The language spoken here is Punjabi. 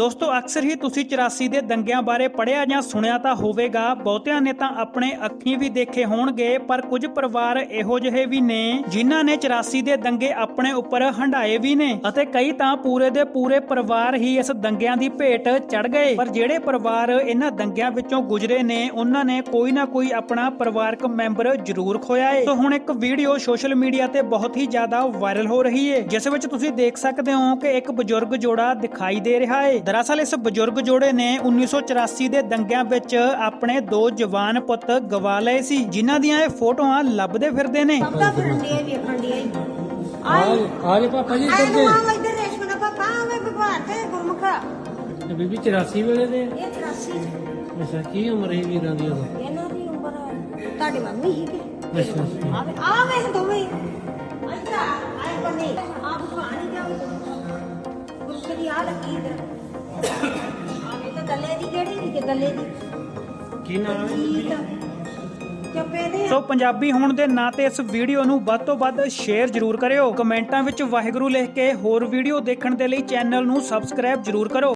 ਦੋਸਤੋ, ਅਕਸਰ ਹੀ ਤੁਸੀਂ 84 ਦੇ ਦੰਗਿਆਂ ਬਾਰੇ ਪੜ੍ਹਿਆ ਜਾਂ ਸੁਣਿਆ ਤਾਂ ਹੋਵੇਗਾ। ਬਹੁਤਿਆਂ ਨੇ ਤਾਂ ਆਪਣੇ ਅੱਖੀਂ ਵੀ ਦੇਖੇ ਹੋਣਗੇ, ਪਰ ਕੁਝ ਪਰਿਵਾਰ ਇਹੋ ਜਿਹੇ ਵੀ ਨੇ, ਜਿਨ੍ਹਾਂ ਨੇ 84 ਦੇ ਦੰਗੇ ਆਪਣੇ ਉੱਪਰ ਹੰਡਾਏ ਵੀ ਨੇ ਅਤੇ ਕਈ ਤਾਂ ਪੂਰੇ ਦੇ ਪੂਰੇ ਪਰਿਵਾਰ ਹੀ ਇਸ ਦੰਗਿਆਂ ਦੀ ਭੇਟ ਚੜ ਗਏ। ਪਰ ਜਿਹੜੇ ਪਰਿਵਾਰ ਇਹਨਾਂ ਦੰਗਿਆਂ ਵਿੱਚੋਂ ਗੁਜ਼ਰੇ ਨੇ, ਉਹਨਾਂ ਨੇ ਕੋਈ ਨਾ ਕੋਈ ਆਪਣਾ ਪਰਿਵਾਰਕ ਮੈਂਬਰ ਜ਼ਰੂਰ ਖੋਇਆ ਏ। ਸੋ ਹੁਣ ਇੱਕ ਵੀਡੀਓ ਸੋਸ਼ਲ ਮੀਡੀਆ ਤੇ ਬਹੁਤ ਹੀ ਜ਼ਿਆਦਾ ਵਾਇਰਲ ਹੋ ਰਹੀ ਏ, ਜਿਸ ਵਿੱਚ ਤੁਸੀਂ ਦੇਖ ਸਕਦੇ ਹੋ ਕਿ ਇੱਕ ਬਜ਼ੁਰਗ ਜੋੜਾ ਦਿਖਾਈ ਦੇ ਰਿਹਾ ਏ। ਦਰਅਸਲ ਇਸ ਬਜ਼ੁਰਗ ਜੋੜੇ ਨੇ 1984 ਦੇ ਦੰਗਿਆਂ ਵਿੱਚ ਆਪਣੇ ਦੋ ਜਵਾਨ ਪੁੱਤ ਗਵਾ ਲਏ ਸੀ ਜਿਨ੍ਹਾਂ ਦੀਆਂ ਇਹ ਫੋਟੋਆਂ ਲੱਭਦੇ ਫਿਰਦੇ ਨੇ। ਪਾਪਾ ਫਰੰਡੀਆਂ ਵੇਖਣ ਦੀਆਂ ਆਈ ਆਜੇ ਪਾਪਾ ਜੀ ਆਈ ਇੱਧਰ ਦੇ। ਮਾਂ ਇੱਧਰ ਰੇਸ਼ਮ ਦਾ ਪਾਪਾ ਆਵੇ ਵਿਭਾਰ ਤੇ ਗੁਰਮੁਖਾ। ਤੇ ਬੀਬੀ 84 ਵੇਲੇ ਦੇ? ਇਹ 84 ਅੱਛਾ ਕੀ ਉਮਰ ਹੈ ਵੀਰਾਂ ਦੀ ਉਦੋਂ? ਇਹਨਾਂ ਦੀ ਉਮਰ ਤੁਹਾਡੀ ਮੰਮੀ ਹੀ ਕਿ? ਅੱਛਾ ਅੱਛਾ। ਆਵੇ ਆਵੇ ਦੋਵੇਂ। ਅੱਛਾ ਆਏ ਬੰਨੇ ਆਪ ਪਾਣੀ ਜਾਓ। ਗੁਰਮੁਖ ਦੀ ਆ ਲੱਗੀ ਇਧਰ। ਆਵੇ ਤਾਂ ਗੱਲੇ ਦੀ ਕਿਹੜੀ ਦੀ ਕਿ ਗੱਲੇ ਦੀ? ਕੀ ਨਾਮ ਹੈ? ਜੀਤ ਚੱਪੇ ਦੇ ਸੋ ਪੰਜਾਬੀ ਹੋਣ ਦੇ ਨਾਂ ਤੇ ਇਸ ਵੀਡੀਓ ਨੂੰ ਵੱਧ ਤੋਂ ਵੱਧ ਸ਼ੇਅਰ ਜ਼ਰੂਰ ਕਰਿਓ। ਕਮੈਂਟਾਂ ਵਿੱਚ ਵਾਹਿਗੁਰੂ ਲਿਖ ਕੇ ਹੋਰ ਵੀਡੀਓ ਦੇਖਣ ਦੇ ਲਈ ਚੈਨਲ ਨੂੰ ਸਬਸਕ੍ਰਾਈਬ ਜ਼ਰੂਰ ਕਰੋ।